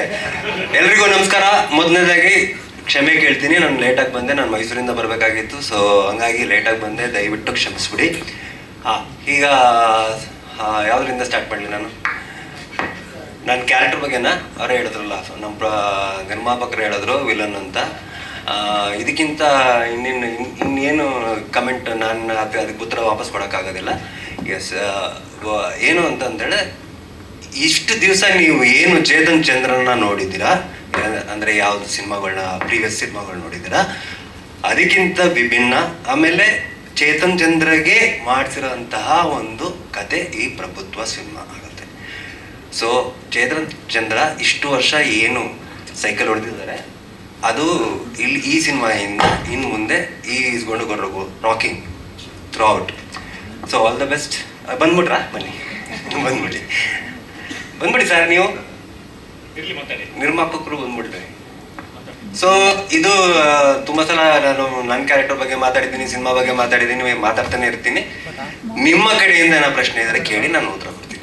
ಅದಕ್ಕೆ ಎಲ್ರಿಗೂ ನಮಸ್ಕಾರ. ಮೊದಲನೇದಾಗಿ ಕ್ಷಮೆ ಕೇಳ್ತೀನಿ. ನಾನು ಲೇಟಾಗಿ ಬಂದೆ. ನಾನು ಮೈಸೂರಿಂದ ಬರಬೇಕಾಗಿತ್ತು. ಸೊ ಹಂಗಾಗಿ ಲೇಟಾಗಿ ಬಂದೆ. ದಯವಿಟ್ಟು ಕ್ಷಮಿಸ್ಬಿಡಿ. ಹಾಂ, ಈಗ ಯಾವ್ದ್ರಿಂದ ಸ್ಟಾರ್ಟ್ ಮಾಡಲಿ ನಾನು? ನನ್ನ ಕ್ಯಾರೆಕ್ಟರ್ ಬಗ್ಗೆನಾ? ಅವರೇ ಹೇಳಿದ್ರಲ್ಲ. ನಮ್ಮ ಪ್ರ ನಿರ್ಮಾಪಕರು ಹೇಳಿದ್ರು ವಿಲನ್ ಅಂತ. ಇದಕ್ಕಿಂತ ಇನ್ನೇನು ಇನ್ನೇನು ಕಮೆಂಟ್ ನಾನು ಅದಕ್ಕೆ ಉತ್ತರ ವಾಪಸ್ ಕೊಡೋಕ್ಕಾಗೋದಿಲ್ಲ. ಎಸ್ ಏನು ಅಂತಂದೇಳಿ ಇಷ್ಟು ದಿವಸ ನೀವು ಏನು ಚೇತನ್ ಚಂದ್ರನ ನೋಡಿದ್ದೀರಾ? ಅಂದರೆ ಯಾವ್ದು ಸಿನಿಮಾಗಳನ್ನ ಪ್ರೀವಿಯಸ್ ಸಿನಿಮಾಗಳು ನೋಡಿದ್ದೀರಾ? ಅದಕ್ಕಿಂತ ವಿಭಿನ್ನ, ಆಮೇಲೆ ಚೇತನ್ ಚಂದ್ರಗೆ ಮಾಡಿಸಿರೋಂತಹ ಒಂದು ಕತೆ ಈ ಪ್ರಭುತ್ವ ಸಿನಿಮಾ ಆಗುತ್ತೆ. ಸೊ ಚೇತನ್ ಚಂದ್ರ ಇಷ್ಟು ವರ್ಷ ಏನು ಸೈಕಲ್ ಹೊಡೆದಿದ್ದಾರೆ, ಅದು ಇಲ್ಲಿ ಈ ಸಿನಿಮಾಯಿಂದ ಇನ್ನು ಮುಂದೆ ಈ ಇಸ್ಕೊಂಡು ಗೊರ್ರಗು rocking throughout so all the best ಬಂದ್ಬಿಟ್ರಾ? ಬನ್ನಿ. ಬಂದ್ಬಿಡಿ. ಬಂದ್ಬಿಡಿ ಸರ್ ನೀವು. ನಿರ್ಮಾಪಕರು ಬಂದ್ಬಿಡ್ತಾರೆ ಸೊ ಇದು ತುಂಬಾ ಸಲ ನಾನು ನನ್ನ ಕ್ಯಾರೆಕ್ಟರ್ ಬಗ್ಗೆ ಮಾತಾಡಿದ್ದೀನಿ ಸಿನಿಮಾ ಬಗ್ಗೆ ಮಾತಾಡಿದ್ದೀನಿ ಮಾತಾಡ್ತಾನೆ ಇರ್ತೀನಿ. ನಿಮ್ಮ ಕಡೆಯಿಂದ ಏನೋ ಪ್ರಶ್ನೆ ಇದ್ರೆ ಕೇಳಿ ನಾನು ಉತ್ತರ ಕೊಡ್ತೀನಿ.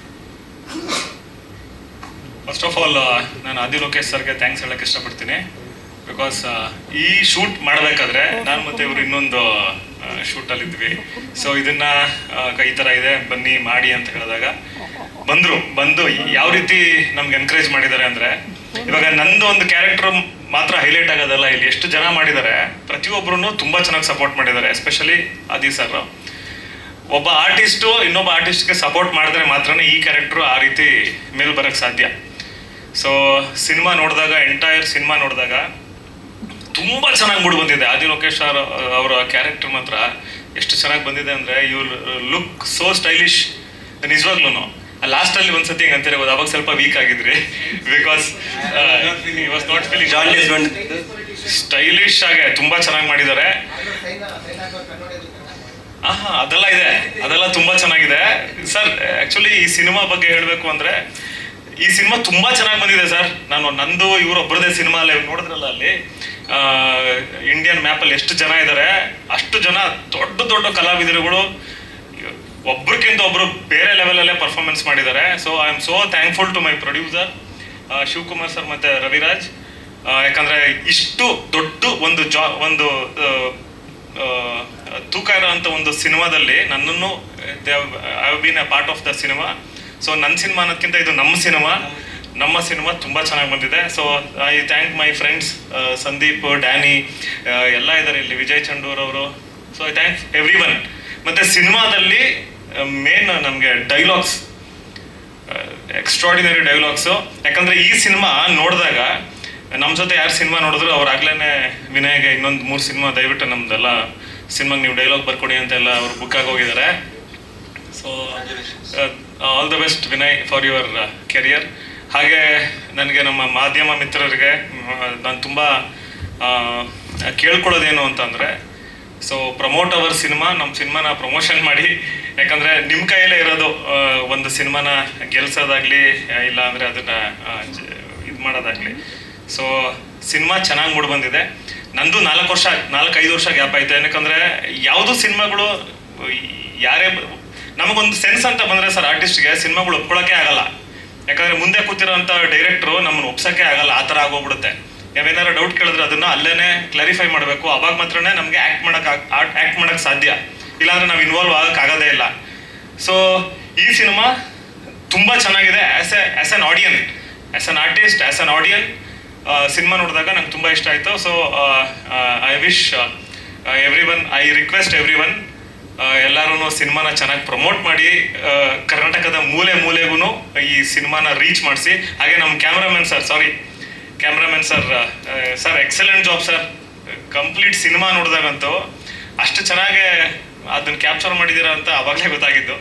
ಫಸ್ಟ್ ಆಫ್ ಆಲ್ ನಾನು ಆದಿ ಲೋಕೇಶ್ ಸರ್ಗೆ ಥ್ಯಾಂಕ್ಸ್ ಹೇಳಕ್ ಇಷ್ಟಪಡ್ತೀನಿ. ಬಿಕಾಸ್ ಈ ಶೂಟ್ ಮಾಡಬೇಕಾದ್ರೆ ನಾನು ಮತ್ತೆ ಇವರು ಇನ್ನೊಂದು ಶೂಟಲ್ಲಿ ಇದ್ವಿ ಸೊ ಇದನ್ನ ಈ ಥರ ಇದೆ, ಬನ್ನಿ ಮಾಡಿ ಅಂತ ಹೇಳಿದಾಗ ಬಂದರು. ಬಂದು ಯಾವ ರೀತಿ ನಮ್ಗೆ ಎನ್ಕರೇಜ್ ಮಾಡಿದ್ದಾರೆ ಅಂದ್ರೆ, ಇವಾಗ ನಂದು ಒಂದು ಕ್ಯಾರೆಕ್ಟರ್ ಮಾತ್ರ ಹೈಲೈಟ್ ಆಗೋದಲ್ಲ, ಇಲ್ಲಿ ಎಷ್ಟು ಜನ ಮಾಡಿದ್ದಾರೆ ಪ್ರತಿಯೊಬ್ಬರೂ ತುಂಬಾ ಚೆನ್ನಾಗಿ ಸಪೋರ್ಟ್ ಮಾಡಿದ್ದಾರೆ ಎಸ್ಪೆಷಲಿ ಆದಿ ಸರ್ ಒಬ್ಬ ಆರ್ಟಿಸ್ಟು ಇನ್ನೊಬ್ಬ ಆರ್ಟಿಸ್ಟ್ಗೆ ಸಪೋರ್ಟ್ ಮಾಡಿದ್ರೆ ಮಾತ್ರನೇ ಈ ಕ್ಯಾರೆಕ್ಟ್ರು ಆ ರೀತಿ ಮೇಲ್ ಬರಕ್ಕೆ ಸಾಧ್ಯ. ಸೊ ಸಿನಿಮಾ ನೋಡಿದಾಗ ಎಂಟೈರ್ ಸಿನಿಮಾ ನೋಡಿದಾಗ ತುಂಬ ಚೆನ್ನಾಗಿ ಮೂಡಿ ಬಂದಿದೆ. ಆದಿ ಲೋಕೇಶ್ ಸರ್ ಅವರ ಕ್ಯಾರೆಕ್ಟರ್ ಮಾತ್ರ ಎಷ್ಟು ಚೆನ್ನಾಗಿ ಬಂದಿದೆ ಅಂದರೆ ಯು ಲುಕ್ ಸೋ ಸ್ಟೈಲಿಶ್ ನಿಜವಾಗ್ಲೂ ಲಾಸ್ಟಲ್ಲಿ ಒಂದ್ಸತಿ ಹಿಂಗೆ ಅಂತಿರ್ಬೋದು ಅವಾಗ ಸ್ವಲ್ಪ weak ಆಗಿದ್ರಿ. Because was not feeling stylish ಆಗಿ ತುಂಬ ಚೆನ್ನಾಗಿ ಮಾಡಿದ್ದಾರೆ. ಆಹಾ ಅದೆಲ್ಲ ಇದೆ. ಅದೆಲ್ಲ ತುಂಬಾ ಚೆನ್ನಾಗಿದೆ. ಸರ್ ಆಕ್ಚುಲಿ ಈ ಸಿನಿಮಾ ಬಗ್ಗೆ ಹೇಳಬೇಕು ಅಂದ್ರೆ ಈ ಸಿನಿಮಾ ತುಂಬಾ ಚೆನ್ನಾಗಿ ಬಂದಿದೆ ಸರ್ ನಾನು ನಂದು ಇವರೊಬ್ಬರದೇ ಸಿನಿಮಾ ಅಲ್ಲಿ ನೋಡಿದ್ರಲ್ಲ ಅಲ್ಲಿ. ಇಂಡಿಯನ್ ಮ್ಯಾಪಲ್ಲಿ ಎಷ್ಟು ಜನ ಇದ್ದಾರೆ ಅಷ್ಟು ಜನ ದೊಡ್ಡ ದೊಡ್ಡ ಕಲಾವಿದರುಗಳು, ಒಬ್ರಿಗಿಂತ ಒಬ್ರು ಬೇರೆ ಲೆವೆಲಲ್ಲೇ ಪರ್ಫಾರ್ಮೆನ್ಸ್ ಮಾಡಿದ್ದಾರೆ. So I am so thankful to my producer Shivakumar sir ಮತ್ತೆ ರವಿರಾಜ್. ಯಾಕಂದರೆ ಇಷ್ಟು ದೊಡ್ಡ ಒಂದು ಜಾ, ಒಂದು ತೂಕ ಇರೋವಂಥ ಒಂದು ಸಿನಿಮಾದಲ್ಲಿ ನನ್ನನ್ನು I been a part of the cinema so ನನ್ನ ಸಿನಿಮಾ ಅನ್ನೋದಕ್ಕಿಂತ ಇದು ನಮ್ಮ ಸಿನಿಮಾ. ನಮ್ಮ ಸಿನಿಮಾ ತುಂಬ ಚೆನ್ನಾಗಿ ಬಂದಿದೆ. So I thank my friends Sandeep Danny ಎಲ್ಲ ಇದ್ದಾರೆ ಇಲ್ಲಿ. ವಿಜಯ್ ಚಂಡೂರ್ ಅವರು. So I thank everyone ಮತ್ತು ಸಿನಿಮಾದಲ್ಲಿ ಮೇನ್ ನಮಗೆ ಡೈಲಾಗ್ಸ್ ಎಕ್ಸ್ಟ್ರಾಡಿನರಿ ಡೈಲಾಗ್ಸು ಯಾಕಂದ್ರೆ ಈ ಸಿನಿಮಾ ನೋಡಿದಾಗ ನಮ್ಮ ಜೊತೆ ಯಾರು ಸಿನಿಮಾ ನೋಡಿದ್ರು ಅವ್ರಾಗ್ಲೇ ವಿನಯ್ಗೆ ಇನ್ನೊಂದು ಮೂರು ಸಿನಿಮಾ ದಯವಿಟ್ಟು ನಮ್ದೆಲ್ಲ ಸಿನಿಮಾಗೆ ನೀವು ಡೈಲಾಗ್ ಬರ್ಕೊಡಿ ಅಂತೆಲ್ಲ ಅವ್ರು ಬುಕ್ ಆಗಿ ಹೋಗಿದ್ದಾರೆ so all the best Vinay for your career ಹಾಗೆ ನನಗೆ ನಮ್ಮ ಮಾಧ್ಯಮ ಮಿತ್ರರಿಗೆ ನಾನು ತುಂಬ ಕೇಳ್ಕೊಳ್ಳೋದೇನು ಅಂತಂದರೆ ಸೊ ಪ್ರಮೋಟ್ ಅವರ್ ಸಿನಿಮಾ ನಮ್ಮ ಸಿನಿಮಾನ ಪ್ರಮೋಷನ್ ಮಾಡಿ. ಯಾಕಂದರೆ ನಿಮ್ಮ ಕೈಯಲ್ಲೇ ಇರೋದು ಒಂದು ಸಿನಿಮಾನ ಗೆಲ್ಸೋದಾಗಲಿ, ಇಲ್ಲ ಅಂದರೆ ಅದನ್ನು ಇದು ಮಾಡೋದಾಗಲಿ. ಸೊ ಸಿನಿಮಾ ಚೆನ್ನಾಗಿ ಮೂಡ್ ಬಂದಿದೆ. ನಂದು ನಾಲ್ಕು ವರ್ಷ, ನಾಲ್ಕು ಐದು ವರ್ಷ ಗ್ಯಾಪ್ ಆಯಿತು. ಯಾಕಂದರೆ ಯಾವುದು ಸಿನಿಮಾಗಳು, ಯಾರೇ ನಮಗೊಂದು ಸೆನ್ಸ್ ಅಂತ ಬಂದರೆ ಸರ್ ಆರ್ಟಿಸ್ಟ್ಗೆ ಸಿನಿಮಾಗಳು ಒಪ್ಕೊಳ್ಳೋಕೆ ಆಗಲ್ಲ. ಯಾಕಂದರೆ ಮುಂದೆ ಕೂತಿರೋಂಥ ಡೈರೆಕ್ಟ್ರು ನಮ್ಮನ್ನು ಒಪ್ಸೋಕ್ಕೆ ಆಗಲ್ಲ, ಆ ಥರ ಆಗೋಗ್ಬಿಡುತ್ತೆ. ನಾವೇನಾದ್ರು ಡೌಟ್ ಕೇಳಿದ್ರೆ ಅದನ್ನ ಅಲ್ಲೇನೆ ಕ್ಲಾರಿಫೈ ಮಾಡಬೇಕು. ಅವಾಗ ಮಾತ್ರನೇ ನಮಗೆ ಆ್ಯಕ್ಟ್ ಮಾಡೋಕೆ ಆ್ಯಕ್ಟ್ ಮಾಡೋಕೆ ಸಾಧ್ಯ. ಇಲ್ಲಾಂದ್ರೆ ನಾವು ಇನ್ವಾಲ್ವ್ ಆಗಕ್ ಆಗೋದೇ ಇಲ್ಲ. ಸೊ ಈ ಸಿನಿಮಾ ತುಂಬಾ ಚೆನ್ನಾಗಿದೆ as a as an audience as an artist as an audience cinema ನೋಡಿದಾಗ ನಂಗೆ ತುಂಬ ಇಷ್ಟ ಆಯಿತು. So I wish everyone I request everyone ಎಲ್ಲರೂ ಸಿನಿಮಾನ ಚೆನ್ನಾಗಿ ಪ್ರಮೋಟ್ ಮಾಡಿ ಕರ್ನಾಟಕದ ಮೂಲೆ ಮೂಲೆಗೂ ಈ ಸಿನಿಮಾನ ರೀಚ್ ಮಾಡಿಸಿ. ಹಾಗೆ ನಮ್ಮ cameraman sir sorry cameraman sir sir excellent job sir complete cinema ನೋಡಿದಾಗಂತೂ ಅಷ್ಟು ಚೆನ್ನಾಗೆ ಅದನ್ನ ಕ್ಯಾಪ್ಚರ್ ಮಾಡಿದ್ದೀರಾ ಅಂತ ಅವಾಗಲೇ ಗೊತ್ತಾಗಿದ್ದು.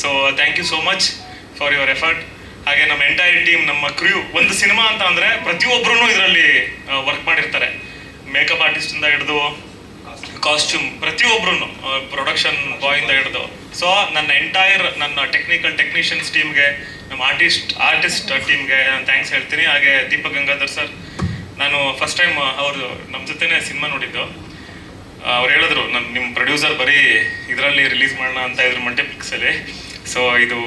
So thank you so much for your effort ಹಾಗೆ ನಮ್ಮ ಎಂಟೈರ್ ಟೀಮ್ ನಮ್ಮ ಕ್ರ್ಯೂ ಒಂದು ಸಿನಿಮಾ ಅಂತ ಅಂದರೆ ಪ್ರತಿಯೊಬ್ಬರೂ ಇದರಲ್ಲಿ ವರ್ಕ್ ಮಾಡಿರ್ತಾರೆ. ಮೇಕಪ್ ಆರ್ಟಿಸ್ಟಿಂದ ಹಿಡಿದು ಕಾಸ್ಟ್ಯೂಮ್ ಪ್ರತಿಯೊಬ್ಬರು ಪ್ರೊಡಕ್ಷನ್ ಬಾಯಿಂದ ಹಿಡಿದು. ಸೊ ನನ್ನ ಎಂಟೈರ್ ನನ್ನ ಟೆಕ್ನಿಕಲ್ ಟೆಕ್ನಿಷಿಯನ್ಸ್ ಟೀಮ್ಗೆ ನಮ್ಮ ಆರ್ಟಿಸ್ಟ್ ಆರ್ಟಿಸ್ಟ್ ಟೀಮ್ಗೆ ನಾನು ಥ್ಯಾಂಕ್ಸ್ ಹೇಳ್ತೀನಿ. ಹಾಗೆ ದೀಪಕ್ ಗಂಗಾಧರ್ ಸರ್ ನಾನು ಫಸ್ಟ್ ಟೈಮ್ ಅವರು ನಮ್ಮ ಜೊತೆನೇ ಸಿನಿಮಾ ನೋಡಿದ್ದು. ಅವ್ರು ಹೇಳಿದ್ರು ನನ್ನ ನಿಮ್ಮ ಪ್ರೊಡ್ಯೂಸರ್ ಬರೀ ಇದರಲ್ಲಿ ರಿಲೀಸ್ ಮಾಡೋಣ ಅಂತ ಇದ್ರು ಮಲ್ಟಿಪ್ಲೆಕ್ಸಲ್ಲಿ ಸೊ ಇದು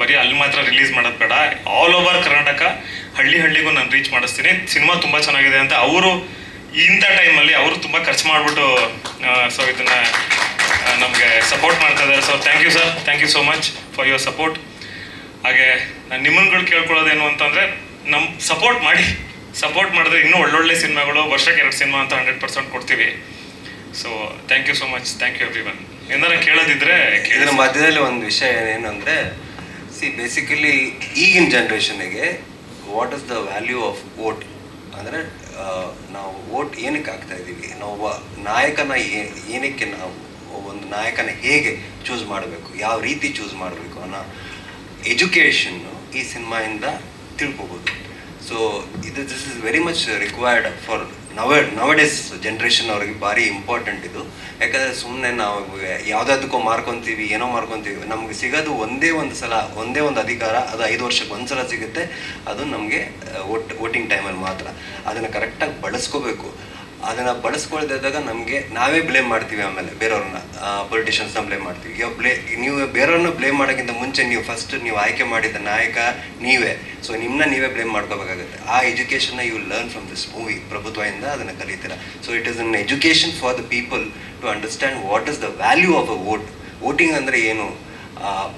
ಬರೀ ಅಲ್ಲಿ ಮಾತ್ರ ರಿಲೀಸ್ ಮಾಡೋದು ಬೇಡ. ಆಲ್ ಓವರ್ ಕರ್ನಾಟಕ ಹಳ್ಳಿ ಹಳ್ಳಿಗೂ ನಾನು ರೀಚ್ ಮಾಡಿಸ್ತೀನಿ. ಸಿನಿಮಾ ತುಂಬ ಚೆನ್ನಾಗಿದೆ ಅಂತ ಅವರು ಇಂಥ ಟೈಮಲ್ಲಿ ಅವರು ತುಂಬ ಖರ್ಚು ಮಾಡಿಬಿಟ್ಟು ಸೊ ಇದನ್ನ ನಮಗೆ ಸಪೋರ್ಟ್ ಮಾಡ್ತಾ ಇದ್ದಾರೆ. So thank you sir thank you so much for your support ಹಾಗೆ ನಿಮ್ಮನ್ಗಳು ಕೇಳ್ಕೊಳ್ಳೋದೇನು ಅಂತಂದರೆ ನಮ್ಮ ಸಪೋರ್ಟ್ ಮಾಡಿ. ಸಪೋರ್ಟ್ ಮಾಡಿದ್ರೆ ಇನ್ನೂ ಒಳ್ಳೊಳ್ಳೆ ಸಿನಿಮಾಗಳು, ವರ್ಷಕ್ಕೆ ಎರಡು ಸಿನಿಮಾ ಅಂತ ಹಂಡ್ರೆಡ್ ಪರ್ಸೆಂಟ್ ಕೊಡ್ತೀವಿ. So thank you so much thank you everyone ಏನಾರ ಕೇಳೋದಿದ್ರೆ ಕೇಳಿ. ಇದರ ಮಧ್ಯದಲ್ಲಿ ಒಂದು ವಿಷಯ ಏನು ಅಂದರೆ ಸಿ ಬೇಸಿಕಲಿ ಈಗಿನ ಜನ್ರೇಷನಿಗೆ what is the value of vote ಅಂದರೆ ನಾವು ವೋಟ್ ಏನಕ್ಕೆ ಆಗ್ತಾ ಇದ್ದೀವಿ? ನಾವು ನಾಯಕನ ಏನಕ್ಕೆ ನಾವು ಒಂದು ನಾಯಕನ ಹೇಗೆ ಚೂಸ್ ಮಾಡಬೇಕು? ಯಾವ ರೀತಿ ಚೂಸ್ ಮಾಡಬೇಕು ಅನ್ನೋ ಎಜುಕೇಷನ್ನು ಈ ಸಿನಿಮಾಯಿಂದ ತಿಳ್ಕೊಬೋದು. ಸೊ ಇದು this is very much required for ನವ ನವಡೇಸ್ ಜನ್ರೇಷನ್ ಅವ್ರಿಗೆ ಭಾರಿ ಇಂಪಾರ್ಟೆಂಟ್ ಇದು. ಯಾಕಂದರೆ ಸುಮ್ಮನೆ ನಾವು ಯಾವುದಾದಕ್ಕೂ ಮಾರ್ಕೊತೀವಿ, ಏನೋ ಮಾರ್ಕೊತೀವಿ, ನಮ್ಗೆ ಸಿಗೋದು ಒಂದೇ ಒಂದು ಸಲ, ಒಂದೇ ಒಂದು ಅಧಿಕಾರ, ಅದು ಐದು ವರ್ಷಕ್ಕೆ ಒಂದು ಸಲ ಸಿಗುತ್ತೆ. ಅದು ನಮಗೆ ವೋಟ್ ವೋಟಿಂಗ್ ಟೈಮಲ್ಲಿ ಮಾತ್ರ. ಅದನ್ನು ಕರೆಕ್ಟಾಗಿ ಬಳಸ್ಕೋಬೇಕು. ಅದನ್ನು ಬಳಸ್ಕೊಳ್ದಾಗ ನಮಗೆ ನಾವೇ ಬ್ಲೇಮ್ ಮಾಡ್ತೀವಿ ಆಮೇಲೆ ಬೇರೆಯವ್ರನ್ನ. ಪೊಲಿಟಿಷಿಯನ್ಸ್ನ ಬ್ಲೇಮ್ ಮಾಡ್ತೀವಿ. ಈಗ ಬ್ಲೇ ನೀವು ಬೇರೆಯವ್ರನ್ನ ಬ್ಲೇಮ್ ಮಾಡೋಕ್ಕಿಂತ ಮುಂಚೆ ನೀವು ಫಸ್ಟ್ ನೀವು ಆಯ್ಕೆ ಮಾಡಿದ ನಾಯಕ ನೀವೇ. ಸೊ ನಿಮ್ಮನ್ನ ನೀವೇ ಬ್ಲೇಮ್ ಮಾಡ್ಕೋಬೇಕಾಗುತ್ತೆ. ಆ ಎಜುಕೇಷನ್ನ you learn from this movie ಪ್ರಭುತ್ವದಿಂದ ಅದನ್ನು ಕಲಿತೀರ. So it is an education for the people to understand what is the value of a vote voting ಅಂದರೆ ಏನು?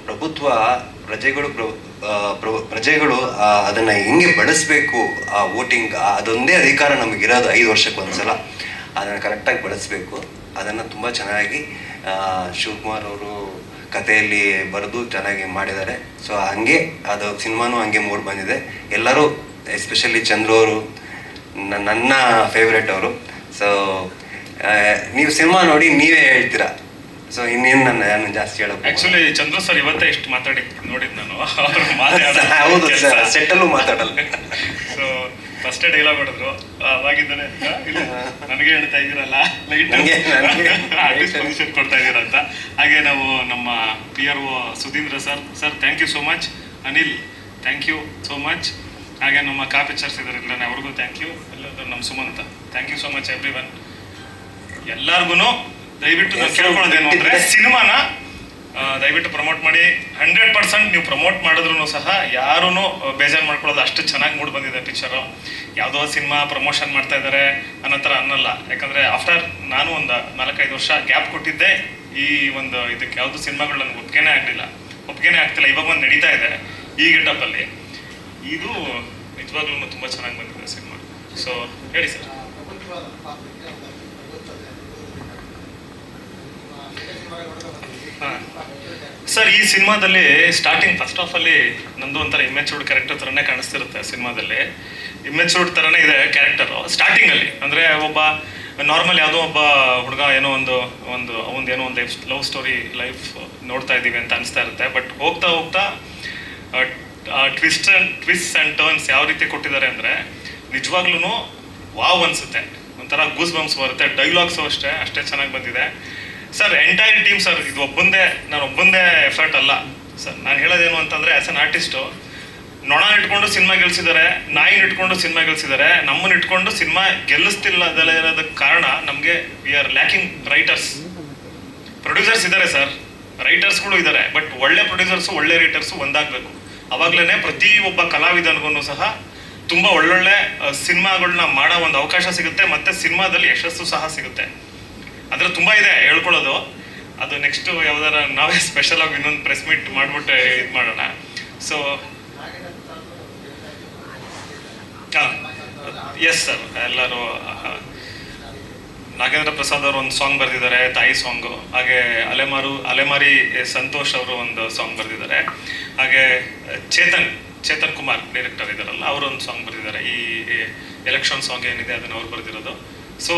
ಪ್ರಭುತ್ವ, ಪ್ರಜೆಗಳು ಪ್ರಜೆಗಳು ಅದನ್ನು ಹೆಂಗೆ ಬಳಸಬೇಕು, ಆ ವೋಟಿಂಗ್ ಅದೊಂದೇ ಅಧಿಕಾರ ನಮಗಿರೋದು ಐದು ವರ್ಷಕ್ಕೆ ಒಂದ್ಸಲ ಅದನ್ನು ಕರೆಕ್ಟಾಗಿ ಬಳಸಬೇಕು. ಅದನ್ನು ತುಂಬ ಚೆನ್ನಾಗಿ ಶಿವಕುಮಾರ್ ಅವರು ಕಥೆಯಲ್ಲಿ ಬರೆದು ಚೆನ್ನಾಗಿ ಮಾಡಿದ್ದಾರೆ. ಸೊ ಹಂಗೆ, ಅದು ಸಿನಿಮಾನೂ ಹಂಗೆ ಮೂಡ್ ಬಂದಿದೆ. ಎಲ್ಲರೂ, ಎಸ್ಪೆಷಲಿ ಚಂದ್ರು ಅವರು ನನ್ನ ಫೇವ್ರೆಟ್ ಅವರು. ಸೊ ನೀವು ಸಿನಿಮಾ ನೋಡಿ ನೀವೇ ಹೇಳ್ತೀರಾ? ಸೊ ಇನ್ನೇನು ನನ್ನ ನಾನು ಜಾಸ್ತಿ ಹೇಳೋಕೆ ಆಕ್ಚುಲಿ ಚಂದ್ರ ಸರ್ ಇವತ್ತೇ ಎಷ್ಟು ಮಾತಾಡಿ ನೋಡಿದ್ ನಾನು. ಅವ್ರು ಹೌದು ಸರ್ ಸೆಟ್ಟಲ್ಲೂ ಮಾತಾಡಲ್ಲ. ಸೊ ಫಸ್ಟ್ ಡೈಲಾಗ್ ಹೊಡೆದ್ರು ಅವಾಗಿದ್ದಾನೆ ನನಗೆ ಹೇಳ್ತಾ ಇದ್ದೀರಲ್ಲ. ಲೈಟ್ ನನಗೆ ನಂಗೆ. ಪೊಸಿಷನ್ ಕೊಡ್ತಾ ಇದ್ದೀರ ಅಂತ. ಹಾಗೆ ನಾವು ನಮ್ಮ P R O Sudhindra sir sir thank you so much Anil thank you so much ಹಾಗೆ ನಮ್ಮ ಕಾಪಿ ಚರ್ಸ್ ಇಲ್ಲ ಅವ್ರಿಗೂ ಥ್ಯಾಂಕ್ ಯು ಎಲ್ಲರೂ ನಮ್ಮ Sumanth. Thank you so much everyone ಎಲ್ಲಾರ್ಗು ದಯವಿಟ್ಟು ನಾನು ಕೇಳ್ಕೊಳ್ಳೋದೇನು ಅಂದ್ರೆ ಸಿನಿಮಾನ ದಯವಿಟ್ಟು ಪ್ರಮೋಟ್ ಮಾಡಿ. ಹಂಡ್ರೆಡ್ ಪರ್ಸೆಂಟ್ ನೀವು ಪ್ರಮೋಟ್ ಮಾಡಿದ್ರು ಸಹ ಯಾರೂ ಬೇಜಾರು ಮಾಡ್ಕೊಳ್ಳೋದು ಅಷ್ಟು ಚೆನ್ನಾಗಿ ಮೂಡ್ ಬಂದಿದೆ ಪಿಕ್ಚರು ಯಾವುದೋ ಸಿನಿಮಾ ಪ್ರಮೋಷನ್ ಮಾಡ್ತಾ ಇದ್ದಾರೆ ಅನ್ನೋ ಥರ ಅನ್ನಲ್ಲ. ಯಾಕಂದ್ರೆ ಆಫ್ಟರ್ ನಾನು ಒಂದು ನಾಲ್ಕೈದು ವರ್ಷ ಗ್ಯಾಪ್ ಕೊಟ್ಟಿದ್ದೆ ಈ ಒಂದು ಇದಕ್ಕೆ ಯಾವುದು ಸಿನಿಮಾಗಳು ನನಗೆ ಒಪ್ಪಿಗೆನೇ ಆಗಲಿಲ್ಲ. ಒಪ್ಪಿಗೆನೇ ಆಗ್ತಿಲ್ಲ ಇವಾಗ ಒಂದು ನಡೀತಾ ಇದೆ ಈ ಗೆಟಪ್ಪಲ್ಲಿ ಇದು ನಿಜವಾಗ್ಲೂ ತುಂಬ ಚೆನ್ನಾಗಿ ಬಂದಿದೆ ಸಿನಿಮಾ. ಸೊ ಹೇಳಿ ಸರ್ ಸರ್, ಈ ಸಿನಿಮಾದಲ್ಲಿ ಸ್ಟಾರ್ಟಿಂಗ್ ಫಸ್ಟ್ ಆಫ್ ಅಲ್ಲಿ ನಂದು ಒಂಥರ ಇಮ್ಮೆಚೂರ್ಡ್ ಕ್ಯಾರೆಕ್ಟರ್ ಥರನೇ ಕಾಣಿಸ್ತಿರುತ್ತೆ ಸಿನಿಮಾದಲ್ಲಿ. ಇಮ್ಮೆಚೂರ್ಡ್ ಥರನೇ ಇದೆ ಕ್ಯಾರೆಕ್ಟರು ಸ್ಟಾರ್ಟಿಂಗ್ ಅಲ್ಲಿ, ಅಂದ್ರೆ ಒಬ್ಬ ನಾರ್ಮಲ್ ಯಾವುದೋ ಒಬ್ಬ ಹುಡುಗ ಏನೋ ಒಂದು ಒಂದು, ಅವನದು ಏನೋ ಒಂದು ಲವ್ ಸ್ಟೋರಿ ಲೈಫ್ ನೋಡ್ತಾ ಇದ್ದೀವಿ ಅಂತ ಅನಿಸ್ತಾ ಇರುತ್ತೆ. ಬಟ್ ಹೋಗ್ತಾ ಹೋಗ್ತಾ twist and twist and turns ಯಾವ ರೀತಿ ಕೊಟ್ಟಿದ್ದಾರೆ ಅಂದರೆ ನಿಜವಾಗ್ಲೂ ವಾವ್ ಅನ್ಸುತ್ತೆ. ಒಂಥರ ಗೂಸ್ ಬಂಪ್ಸ್ ಬರುತ್ತೆ ಡೈಲಾಗ್ಸು ಅಷ್ಟೇ ಅಷ್ಟೇ ಚೆನ್ನಾಗಿ ಬಂದಿದೆ. ಸರ್ ಎಂಟೈರ್ ಟೀಮ್ ಸರ್, ಇದು ಒಬ್ಬಂದೇ, ನಾನು ಒಬ್ಬಂದೇ ಎಫರ್ಟ್ ಅಲ್ಲ. ಸರ್, ನಾನು ಹೇಳೋದೇನು ಅಂತಂದರೆ ಆ್ಯಸ್ ಅನ್ ಆರ್ಟಿಸ್ಟು ನೊಣ ಇಟ್ಕೊಂಡು ಸಿನಿಮಾ ಗೆಲ್ಸಿದ್ದಾರೆ ನಾಯಿನ ಇಟ್ಕೊಂಡು ಸಿನಿಮಾ ಗೆಲ್ಸಿದ್ದಾರೆ ನಮ್ಮನ್ನ ಇಟ್ಕೊಂಡು ಸಿನಿಮಾ ಗೆಲ್ಲಿಸ್ತಿಲ್ಲದಲ್ಲ ಇರೋದಕ್ಕೆ ಕಾರಣ ನಮಗೆ we are lacking writers producers ಇದ್ದಾರೆ ಸರ್ ರೈಟರ್ಸ್ಗಳು ಇದ್ದಾರೆ ಬಟ್ ಒಳ್ಳೆ ಪ್ರೊಡ್ಯೂಸರ್ಸು ಒಳ್ಳೆ ರೈಟರ್ಸು ಒಂದಾಗಬೇಕು. ಅವಾಗಲೇ ಪ್ರತಿ ಒಬ್ಬ ಕಲಾವಿದನಿಗೂ ಸಹ ತುಂಬ ಒಳ್ಳೊಳ್ಳೆ ಸಿನಿಮಾಗಳನ್ನ ಮಾಡೋ ಒಂದು ಅವಕಾಶ ಸಿಗುತ್ತೆ, ಮತ್ತೆ ಸಿನಿಮಾದಲ್ಲಿ ಯಶಸ್ಸು ಸಹ ಸಿಗುತ್ತೆ. ಅದ್ರ ತುಂಬಾ ಇದೆ ಹೇಳ್ಕೊಳ್ಳೋದು. ಅದು ನೆಕ್ಸ್ಟ್ ಯಾವ್ದಾರ ನಾವೇ ಸ್ಪೆಷಲ್ ಆಗಿ ಇನ್ನೊಂದು ಪ್ರೆಸ್ ಮೀಟ್ ಮಾಡ್ಬಿಟ್ಟು ಇದು ಮಾಡೋಣ. ಸೊ ಎಸ್ ಸರ್ ಎಲ್ಲರೂ ನಾಗೇಂದ್ರ ಪ್ರಸಾದ್ ಅವರು ಒಂದು ಸಾಂಗ್ ಬರೆದಿದ್ದಾರೆ, ತಾಯಿ ಸಾಂಗು ಹಾಗೆ ಅಲೆಮಾರು, ಅಲೆಮಾರಿ ಸಂತೋಷ್ ಅವರು ಒಂದು ಸಾಂಗ್ ಬರೆದಿದ್ದಾರೆ. ಹಾಗೆ, ಚೇತನ್ ಚೇತನ್ ಕುಮಾರ್ ಡೈರೆಕ್ಟರ್ ಇದ್ದಾರಲ್ಲ ಅವರು ಒಂದು ಸಾಂಗ್ ಬರೆದಿದ್ದಾರೆ. ಈ ಎಲೆಕ್ಷನ್ ಸಾಂಗ್ ಏನಿದೆ ಅದನ್ನು ಅವ್ರು ಬರೆದಿರೋದು. ಸೊ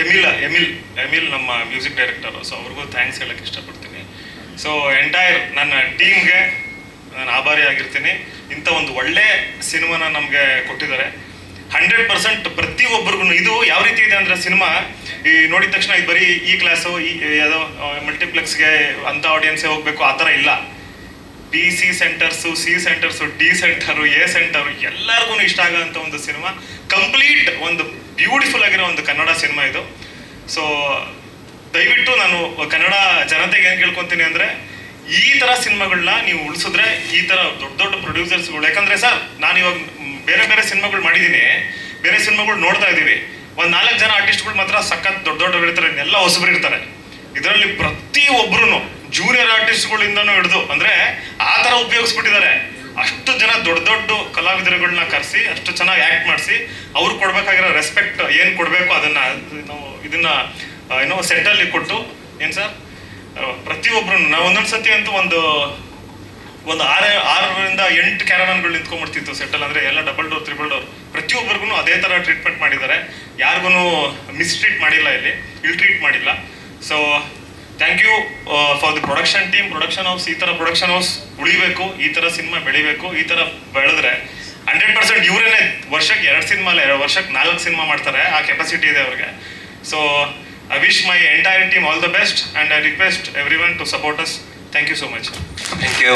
ಎಮಿಲ್ ಎಮಿಲ್ ಎಮಿಲ್ ನಮ್ಮ ಮ್ಯೂಸಿಕ್ ಡೈರೆಕ್ಟರ್ ಸೊ ಅವ್ರಿಗೂ ಥ್ಯಾಂಕ್ಸ್ ಹೇಳಕ್ಕೆ ಇಷ್ಟಪಡ್ತೀನಿ. ಸೊ ಎಂಟೈರ್ ನನ್ನ ಟೀಮ್ಗೆ ನಾನು ಆಭಾರಿ ಆಗಿರ್ತೀನಿ. ಇಂಥ ಒಂದು ಒಳ್ಳೆ ಸಿನಿಮಾನ ನಮಗೆ ಕೊಟ್ಟಿದ್ದಾರೆ. ಹಂಡ್ರೆಡ್ ಪರ್ಸೆಂಟ್ ಪ್ರತಿಯೊಬ್ಬರಿಗೂ ಇದು ಯಾವ ರೀತಿ ಇದೆ ಅಂದರೆ ಸಿನಿಮಾ, ಈ ನೋಡಿದ ತಕ್ಷಣ ಇದು ಬರೀ ಈ ಕ್ಲಾಸು ಈ, ಯಾವುದೋ ಮಲ್ಟಿಪ್ಲೆಕ್ಸ್ಗೆ ಅಂಥ ಆಡಿಯನ್ಸೇ ಹೋಗಬೇಕು, ಆ ಥರ ಇಲ್ಲ. B C centres C centres D centre A centre ಎಲ್ಲರಿಗೂ ಇಷ್ಟ ಆಗೋಂಥ ಒಂದು ಸಿನಿಮಾ. ಕಂಪ್ಲೀಟ್ ಒಂದು ಬ್ಯೂಟಿಫುಲ್ ಆಗಿರೋ ಒಂದು ಕನ್ನಡ ಸಿನಿಮಾ ಇದು. ಸೊ ದಯವಿಟ್ಟು ನಾನು ಕನ್ನಡ ಜನತೆಗೆ ಏನು ಕೇಳ್ಕೊತೀನಿ ಅಂದರೆ, ಈ ಥರ ಸಿನಿಮಾಗಳನ್ನ ನೀವು ಉಳಿಸಿದ್ರೆ ಈ ಥರ ದೊಡ್ಡ ದೊಡ್ಡ ಪ್ರೊಡ್ಯೂಸರ್ಸ್ಗಳು ಯಾಕಂದರೆ ಸರ್, ನಾನು ಇವಾಗ ಬೇರೆ ಬೇರೆ ಸಿನಿಮಾಗಳು ಮಾಡಿದ್ದೀನಿ ಬೇರೆ ಸಿನಿಮಾಗಳು ನೋಡ್ತಾ ಇದ್ದೀವಿ. ಒಂದು ನಾಲ್ಕು ಜನ ಆರ್ಟಿಸ್ಟ್ಗಳು ಮಾತ್ರ ಸಖತ್ ದೊಡ್ಡ ದೊಡ್ಡ ಇರ್ತಾರೆ ಎಲ್ಲ ಹೊಸಬ್ರು ಇರ್ತಾರೆ. ಇದರಲ್ಲಿ ಪ್ರತಿ ಒಬ್ರು ಜೂನಿಯರ್ ಆರ್ಟಿಸ್ಟ್ಗಳಿಂದನೂ ಹಿಡಿದು, ಅಂದರೆ ಆ ಥರ ಉಪಯೋಗಿಸ್ಬಿಟ್ಟಿದ್ದಾರೆ. ಅಷ್ಟು ಜನ ದೊಡ್ಡ ದೊಡ್ಡ ಕಲಾವಿದರುಗಳನ್ನ ಕರೆಸಿ, ಅಷ್ಟು ಚೆನ್ನಾಗಿ ಆ್ಯಕ್ಟ್ ಅವ್ರು ಕೊಡ್ಬೇಕಾಗಿರೋ ರೆಸ್ಪೆಕ್ಟ್ ಏನು ಕೊಡಬೇಕು ಅದನ್ನ ನಾವು ಇದನ್ನ ಏನೋ ಸೆಟ್ ಅಲ್ಲಿ ಕೊಟ್ಟು, ಏನ್ ಸರ್ ಪ್ರತಿಯೊಬ್ರು ನಾವು ಒಂದೊಂದು ಸತಿ ಅಂತೂ ಒಂದು ಒಂದು ಆರ, ಆರರಿಂದ ಎಂಟು ಕ್ಯಾರವನ್ಗಳು ನಿಂತ್ಕೊಂಡ್ಬಿಡ್ತಿತ್ತು ಸೆಟಲ್ ಅಂದ್ರೆ ಎಲ್ಲ ಡಬಲ್ ಡೋರ್ ತ್ರಿಬಲ್ ಡೋರ್ ಪ್ರತಿಯೊಬ್ಬರಿಗೂ ಅದೇ ತರ ಟ್ರೀಟ್ಮೆಂಟ್ ಮಾಡಿದ್ದಾರೆ. ಯಾರಿಗೂ ಮಿಸ್ಟ್ರೀಟ್ ಮಾಡಿಲ್ಲ ಇಲ್ಲಿ ಇಲ್ ಟ್ರೀಟ್ ಮಾಡಿಲ್ಲ. So thank you for the production team production house ಈ ತರ ಪ್ರೊಡಕ್ಷನ್ ಹೌಸ್ ಉಳಿಬೇಕು, ಈ ತರ ಸಿನಿಮಾ ಬೆಳಿಬೇಕು, ಈ ತರ ಬೆಳೆದ್ರೆ ಹಂಡ್ರೆಡ್ ಪರ್ಸೆಂಟ್ ಇವರೇನೆ ವರ್ಷಕ್ಕೆ ಎರಡು ಸಿನಿಮಾ ಎರಡು ವರ್ಷಕ್ಕೆ ನಾಲ್ಕು ಸಿನಿಮಾ ಮಾಡ್ತಾರೆ, ಆ ಕೆಪಾಸಿಟಿ ಇದೆ ಅವ್ರಿಗೆ. So I wish my entire team all the best and I request every to support us thank you so much thank you